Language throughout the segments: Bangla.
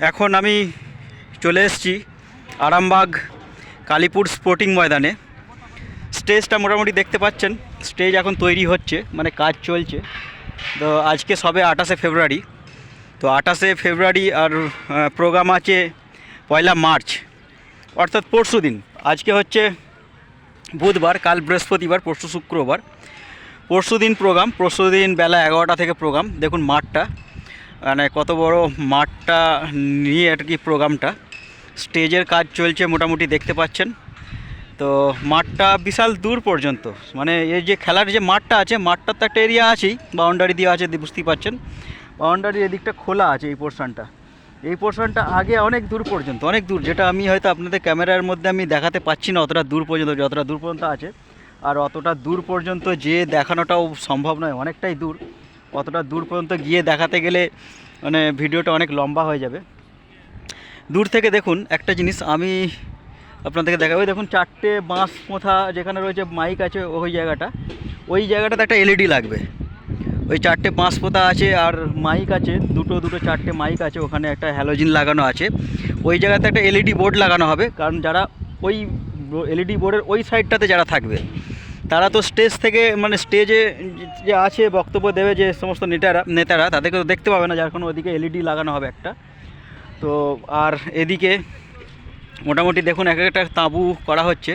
এখন আমি চলে এসেছি আরামবাগ কালীপুর স্পোর্টিং ময়দানে। স্টেজটা মোটামুটি দেখতে পাচ্ছেন, স্টেজ এখন তৈরি হচ্ছে মানে কাজ চলছে। তো আজকে সবে আঠাশে ফেব্রুয়ারি, তো আঠাশে ফেব্রুয়ারি আর প্রোগ্রাম আছে পয়লা মার্চ, অর্থাৎ পরশু দিন। আজকে হচ্ছে বুধবার, কাল বৃহস্পতিবার, পরশু শুক্রবার। পরশু দিন প্রোগ্রাম, পরশু দিন বেলা এগারোটা থেকে প্রোগ্রাম। দেখুন মাঠটা মানে কত বড় মাঠটা নিয়ে আর কি প্রোগ্রামটা। স্টেজের কাজ চলছে মোটামুটি দেখতে পাচ্ছেন। তো মাঠটা বিশাল দূর পর্যন্ত। মানে এই যে খেলার যে মাঠটা আছে মাঠটার তো একটা এরিয়া আছেই। বাউন্ডারি দেওয়া আছে বুঝতেই পাচ্ছেন। বাউন্ডারি এদিকটা খোলা আছে এই পোর্শনটা এই পোর্শনটা আগে অনেক দূর পর্যন্ত, অনেক দূর। যেটা আমি হয়তো আপনাদের ক্যামেরার মধ্যে আমি দেখাতে পাচ্ছি না অতটা দূর পর্যন্ত, যতটা দূর পর্যন্ত আছে। আর অতটা দূর পর্যন্ত যে দেখানোটাও সম্ভব নয়, অনেকটাই দূর। অতটা দূর পর্যন্ত গিয়ে দেখাতে গেলে মানে ভিডিওটা অনেক লম্বা হয়ে যাবে। দূর থেকে দেখুন, একটা জিনিস আমি আপনাদেরকে দেখাবো। দেখুন, চারটে বাঁশ পোঁথা যেখানে রয়েছে, মাইক আছে ওই জায়গাটা। ওই জায়গাটাতে একটা এলইডি লাগবে। ওই চারটে বাঁশ পোঁতা আছে আর মাইক আছে, দুটো দুটো, চারটে মাইক আছে। ওখানে একটা হ্যালোজিন লাগানো আছে। ওই জায়গাতে একটা এলইডি বোর্ড লাগানো হবে। কারণ যারা ওই এলইডি বোর্ডের ওই সাইডটাতে যারা থাকবে তারা তো স্টেজ থেকে মানে স্টেজে যে আছে, বক্তব্য দেবে যে সমস্ত নেতারা নেতারা, তাদেরকে তো দেখতে পাবে না যার কোনো ওদিকে এলইডি লাগানো হবে একটা। তো আর এদিকে মোটামুটি দেখুন, এক একটা তাঁবু করা হচ্ছে।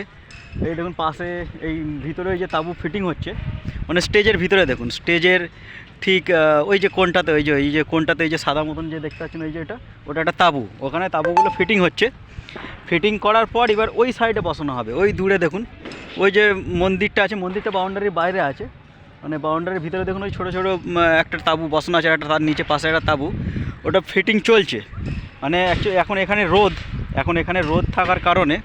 এই দেখুন, পাশে এই ভিতরে ওই যে তাঁবু ফিটিং হচ্ছে। মানে স্টেজের ভিতরে দেখুন, স্টেজের ঠিক ওই যে কোনটাতে ওই যে ওই যে কোনটাতে এই যে সাদা মতন যে দেখতে পাচ্ছেন, ওই যে এটা, ওটা একটা তাঁবু। ওখানে তাঁবুগুলো ফিটিং হচ্ছে। ফিটিং করার পর এবার ওই সাইডে বসানো হবে। ওই দূরে দেখুন, ওই যে মন্দিরটা আছে, মন্দিরটা বাউন্ডারির বাইরে আছে। মানে বাউন্ডারির ভিতরে দেখুন, ওই ছোটো ছোটো একটা তাঁবু বসানো আছে একটা তার নিচে পাশে একটা তাঁবু। ওটা ফিটিং চলছে। মানে অ্যাকচুয়ালি এখন এখানে রোদ, এখন এখানে রোদ থাকার কারণে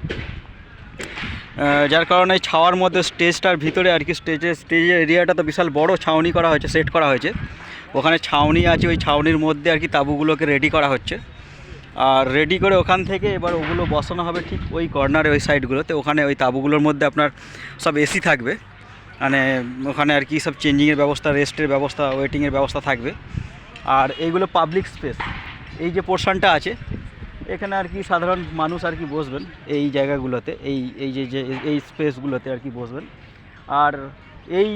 যার কারণে ছাওয়ার মধ্যে স্টেজটার ভিতরে আর কি স্টেজের স্টেজের এরিয়াটা তো বিশাল বড় ছাউনি করা হয়েছে সেট করা হয়েছে। ওখানে ছাউনি আছে, ওই ছাউনির মধ্যে আর কি তাঁবুগুলোকে রেডি করা হচ্ছে। আর রেডি করে ওখান থেকে এবার ওগুলো বসানো হবে ঠিক ওই কর্নারে ওই সাইডগুলোতে ওখানে ওই তাঁবুগুলোর মধ্যে আপনার সব এসি থাকবে। মানে ওখানে আর কি সব চেঞ্জিংয়ের ব্যবস্থা রেস্টের ব্যবস্থা ওয়েটিংয়ের ব্যবস্থা থাকবে। আর এইগুলো পাবলিক স্পেস এই যে পোর্শনটা আছে, এখানে আর কি সাধারণ মানুষ আর কি বসবেন। এই জায়গাগুলোতে, এই এই যে যে, এই স্পেসগুলোতে আর কি বসবেন। আর এই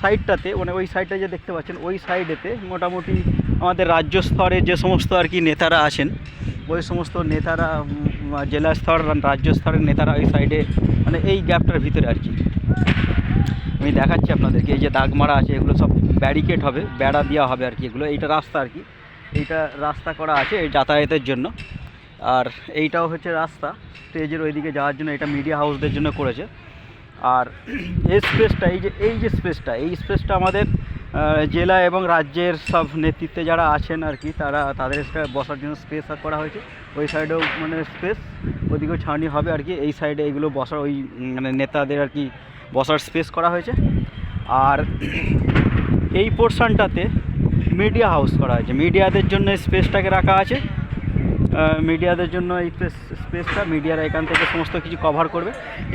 সাইডটাতে মানে ওই সাইডটা যে দেখতে পাচ্ছেন, ওই সাইডেতে মোটামুটি আমাদের রাজ্য স্তরে যে সমস্ত আর কি নেতারা আছেন, ওই সমস্ত নেতারা জেলা স্তর রাজ্য স্তরের নেতারা ওই সাইডে মানে এই গ্যাপটার ভিতরে আর কি। আমি দেখাচ্ছি আপনাদেরকে, এই যে দাগ মারা আছে, এগুলো সব ব্যারিকেড হবে, বেড়া দেওয়া হবে আর কি এগুলো, এইটা রাস্তা আর কি। এইটা রাস্তা করা আছে এই যাতায়াতের জন্য। আর এইটাও হচ্ছে রাস্তা স্টেজের ওইদিকে যাওয়ার জন্য এটা মিডিয়া হাউসদের জন্য করেছে। আর এই স্পেসটা এই যে এই যে স্পেসটা এই স্পেসটা আমাদের জেলা এবং রাজ্যের সব নেতৃত্বে যারা আছেন আর কি, তারা, তাদের বসার জন্য স্পেস করা হয়েছে। ওই সাইডেও মানে স্পেস ওদিকেও ছাউনি হবে আর কি, এই সাইডে এইগুলো বসার, ওই মানে নেতাদের আর কি বসার স্পেস করা হয়েছে। আর এই পোর্শনটাতে মিডিয়া হাউস করা হয়েছে। মিডিয়াদের জন্য স্পেসটাকে রাখা আছে। মিডিয়াদের জন্য এই স্পেসটা মিডিয়ারা এখান থেকে সমস্ত কিছু কভার করবে।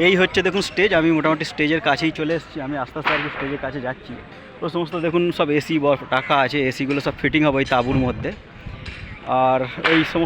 এই হচ্ছে দেখুন স্টেজ আমি মোটামুটি স্টেজের কাছেই চলে এসেছি। আমি আস্তে আস্তে আর কি স্টেজের কাছে যাচ্ছি। তো সমস্ত দেখুন সব এসি রাখা আছে এসিগুলো সব ফিটিং হবে ওই তাঁবুর মধ্যে। আর এই